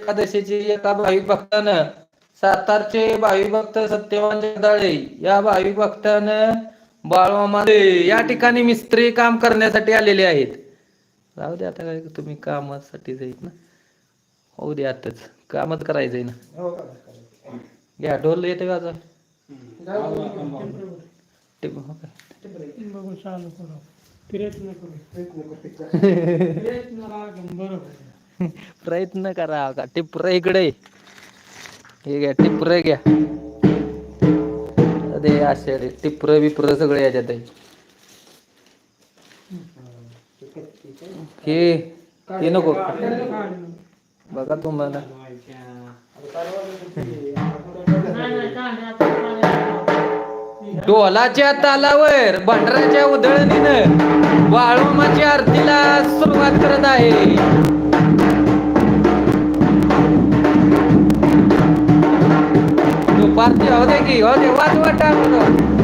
एकादशीची एका भाविक भक्तानं सातारचे भाविक भक्त सत्यवान जगदाळे या भाविक भक्तानं बाळमामाले या ठिकाणी मिस्त्री काम करण्यासाठी आलेले आहेत. राहू दे आता काय तुम्ही कामासाठी जाईल ना. होऊ दे आताच. कामच करायचंय ना. घ्या ढोल येते का हो प्रयत्न करू. प्रयत्न प्रयत्न करा. का टिपर इकडे. हे घ्या टिपर घ्या. अरे असे टिपर बिपर सगळे याच्यात आहे. हे नको. बघा तुम्हाला. ढोलाच्या तालावर भंडराच्या उधळणीनं वाळूमाच्या आरतीला सुरुवात करत आहे. दुपारची हो दे की हो दे. वाच वाटा तुम्ही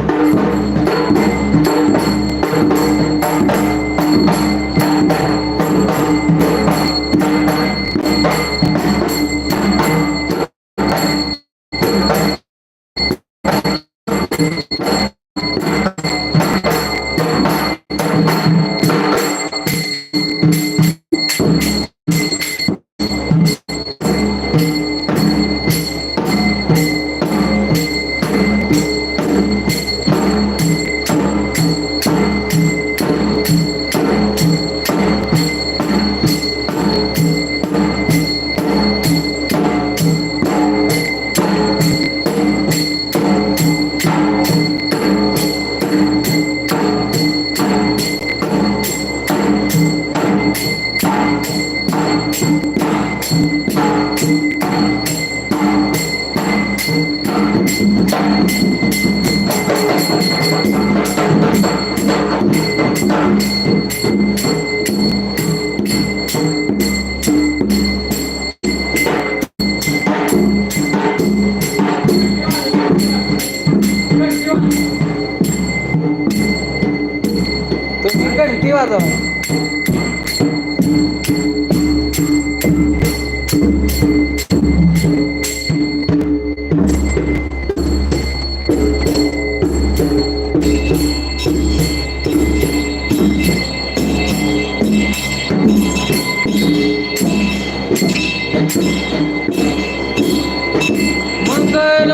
मंगल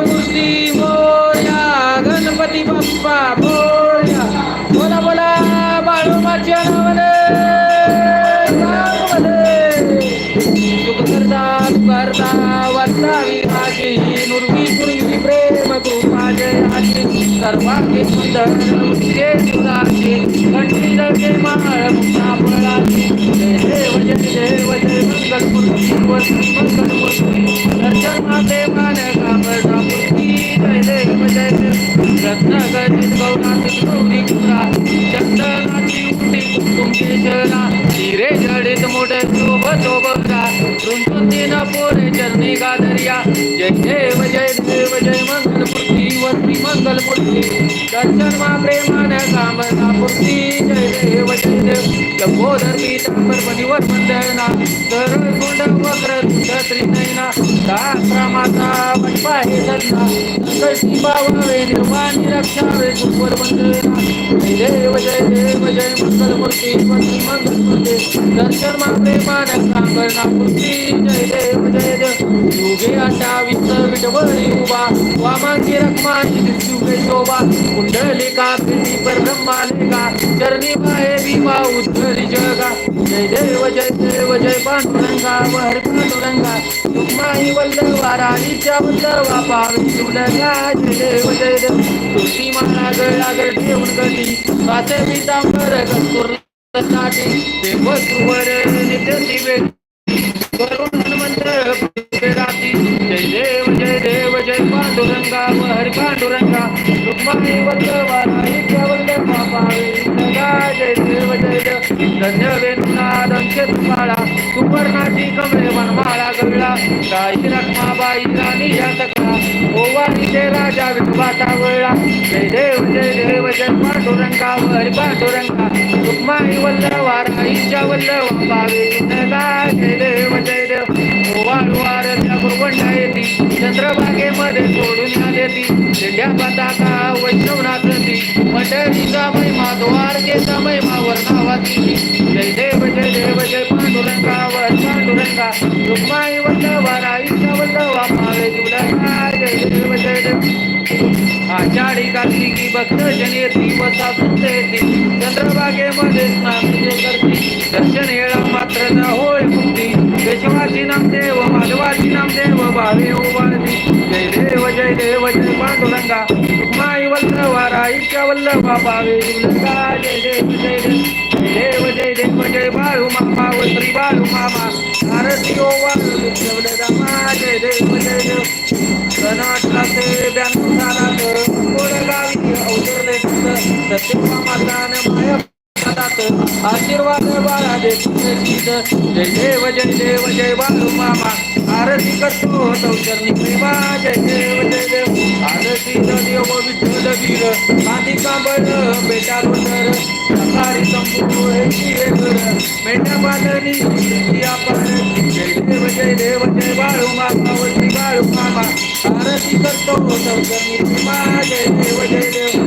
मोर्या गणपती बाप्पा मोर्या. बोला बोला बाळूमाच्या नावाने. करता करता वाचा विराजी नुर्वी पूर्वी प्रेम कृपा सुंदर जय सुराची पोरे चरणी गादरिया. जय देव जय देव जय मंगल मूर्ती वरती मंगल मूर्ती दर्शन मा प्रेमान कामना मूर्ती जय देव जय देव. लंबोदर पीतांबर मणिवर वंदना सरळ कोंड वक्र तुझ त्रिनयना शास्त्रा माता वटपा हे दन्ना संकल्पी बावावे निर्वाणी रक्षावे सुपर वंदना. जय देव जय देव जय मंगल मूर्ती पती मंगल मूर्ती दर्शन मा प्रेमान कामना मूर्ती जय देव जय देव. युगे अठ्ठावीस विठवरी उभा वामांगी शोभा कुंडलिका प्रीती पर ब्रह्मालिका चरणी बाहे भीमा उद्धरी जगा जय देव जय देव जय पांडुरंगा वर पांडुरंगा। तुमाही वल्लवा राणीच्या वल्लवा पावी तुडगा जय देव जय। देव तुळशी माळा गळा ठेवून गती वाचे पितांबर, कस्तुर साठी ते वस्त्रुवर नित्य दिवे करुण हनुमंत जय देव जय देव जय पांडुरंगा हरी पांडुरंगा। धन्य वेणुनाद अंशमाळा सुवर्णाची कमळे वनमाळा गवळा गाई रखमाबाई राणी या सकळा ओवाणीचे राजा विठोबाचा वळला जय देव जय देव जय पांडुरंगा हरी पांडुरंगा रुक्माई वल्लवा राईच्या वल्लवा पावे जय देव जय देव ओवाळवा वारीला येती चंद्रभागेमध्ये सोडून आले ती. दिंड्या पताका वैष्णवनाथ ती. मंडळीचा महिमा द्वारकेचा महिमा वर्णावाती जय देव जय देव जय पांडुरंगा वर पांडुरंगा. रुक्माई वल्लवा राईचा वल्लवा मावे तुला जय देव जय देव. आषाढी कार्तिकी भक्त जने ती वसा येती. चंद्रभागेमध्ये स्नान करते. दर्शन येळा मात्र न होय नामदेव माधवाची नामदेव भावे उभारती जय देव जय देव जय पांडुरंगा. माई वल्लवा राईच्या वल्लभा भावे तुलंगा जय देव जय देव जय देव जय देव जय बाळू मामा वत्री बाळू मामा. भारती ओवाळू जय देव जय देव. कर्नाटकात ब्याण्णव सालात कोळगावी अवतरले सत्यमा मातान माया हातात आशीर्वाद बाळा देत जय देव जय देव जय बाळू मामा. आरती करतो चौचरणी प्रेमा जय देव जय देव. आरती देव विठ्ठल वीर कांदी कांबळ बेटा रोटर सकाळी संपूर्ण हे शिरे घर. मेंढ्या बांधणी आपण. जय देव जय देव जय बाळू मामा व बाळू मामा. आरती करतो चौचरणी प्रेमा जय देव जय देव.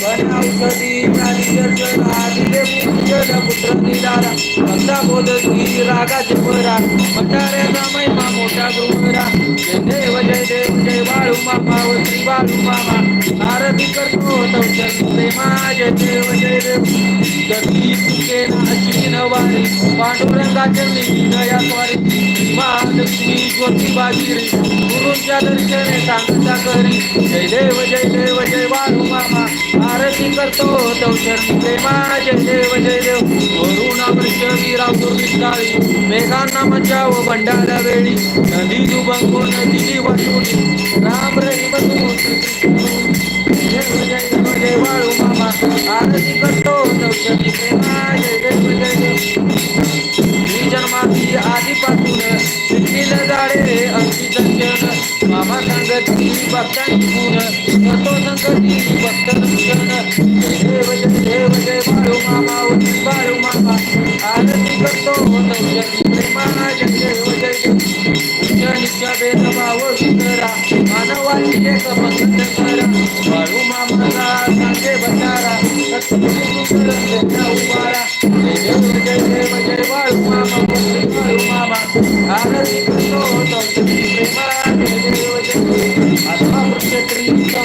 पण औषधी प्राणी दर्शन आदिले पूजन पुत्र निरारा भक्ता बोधती रागाचे परा भंडाऱ्याचा महिमा मोठा गृहरा जय देव जय देव जय बाळू मामा व श्री बाळू मामा. आरती करतो तवचर प्रेमा जय देव जय देव. गती तुके नाची नवारी पांडुरंगा चरणी विनया स्वारी महालक्ष्मी ज्योती बाजिरी गुरुच्या दर्शने सांगता करी. जय देव जय देव जय बाळू मामा. आरती करतो दौशर प्रेमा जय देव जय देव. वरुणा वृक्ष वीरा विस्ताळी मेघांना मजाव भंडारा वेळी. नदी दुबंगो नदी वाटोली राम रहीम तू जय जय जय वाळू मामा. आरती करतो दौशर प्रेमा जय जय जय देव मी जन्माची आधीपासून सिद्धीला जाळे अंती दर्शन मामा संगती भक्तांची गुण करतो संगती भक्त दर्शन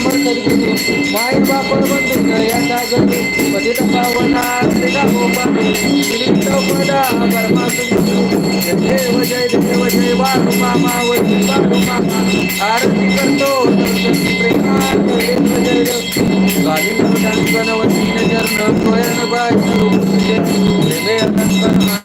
माय बाप बंधू याचा गती पतित पावना श्रीला गोपाल श्रीलिंग पदा कर्मा जय देव जय देव जय बाळू मामा वैद्य बाळू मामा आरती करतो दर्शन प्रेमा जय देव जय देव गाडी गणवती नजर कोयन बाय रूप जय प्रेमे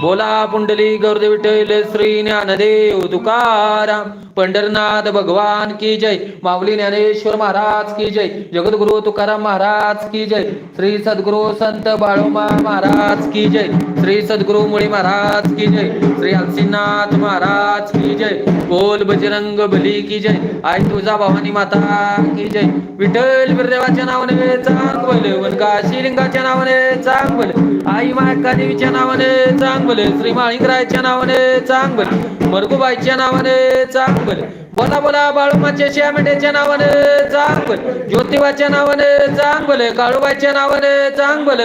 बोला पुंडली गौरदेव विठ्ठल श्री ज्ञानदेव तुकाराम पंढरनाथ भगवान की जय. माऊली ज्ञानेश्वर महाराज की जय. जगद्गुरु तुकाराम महाराज की जय. श्री सद्गुरु संत बाळोमा महाराज की जय. श्री सद्गुरु मुळी महाराज की जय. श्री अलसीनाथ महाराज की जय. बोल बजरंग बली की जय. आई तुळजा भवानी माता की जय. विठ्ठल बिरदेवाच्या नावाने चांग बोल वनकाशी लिंगाच्या नावाने चांग बोल आई मायका देवीच्या नावाने चांग बोल श्री माळिंगरायच्या नावाने चांग बोल मरगुबाईच्या नावाने चांग बोल बोला बोला बाळूमाच्या श्यामेंढ्याच्या नावाने चांग बोल ज्योतिबाच्या नावाने चांग बोल काळूबाईच्या नावाने चांग बोल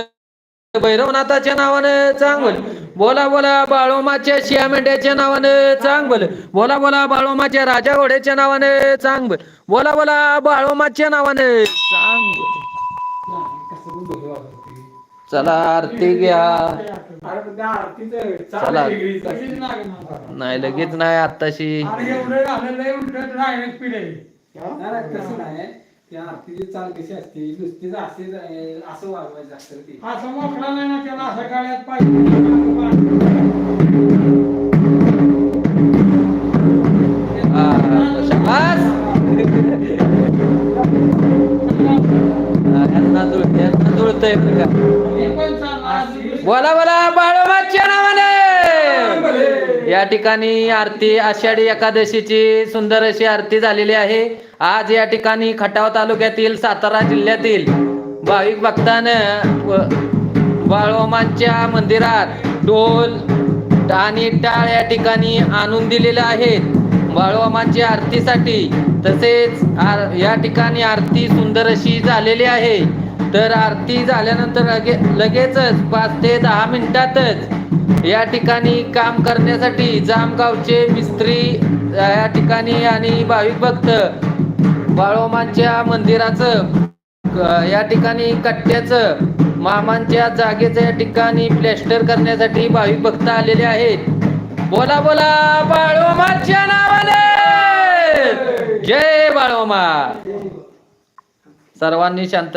भैरवनाथाच्या नावाने चांग बोल बोला बोला बाळोमाच्या शिया मेंढ्याच्या नावाने चांग बोल बोला बोला बाळोमाच्या राजा घोड्याच्या नावाने चांग बोल बोला बोला बाळोमाच्या नावाने चांग बोल चला आरती घ्या. अरे त्या आरतीचं चला. नाही लगेच नाही. आत्ताशी त्या आरतीची चाल कशी असते नुसतीच असे असं वागवायचं असतं ते. असं मोकळा नाही ना त्याला असं पाहिजे बोला बोला बाळोबाच्या नावाने या ठिकाणी आरती आषाढी एकादशीची सुंदर अशी आरती झालेली आहे. आज या ठिकाणी खटाव तालुक्यातील सातारा जिल्ह्यातील भाविक भक्तानं व- बाळोमांच्या मंदिरात ढोल आणि टाळ या ठिकाणी आणून दिलेले आहेत. बाळोमांच्या आरतीसाठी तसेच आर- या ठिकाणी आरती सुंदर अशी झालेली आहे. तर आरती झाल्यानंतर लगे लगेचच पाच ते दहा मिनिटातच या ठिकाणी काम करण्यासाठी जामगावचे मिस्त्री या ठिकाणी आणि भाविक भक्त बाळोमांच्या मंदिराचं या ठिकाणी कट्ट्याचं मामांच्या जागेचं या ठिकाणी प्लॅस्टर करण्यासाठी भाविक भक्त आलेले आहेत. बोला बोला बाळोमाच्या नावाने! जय बाळोमा! सर्वांनी शांत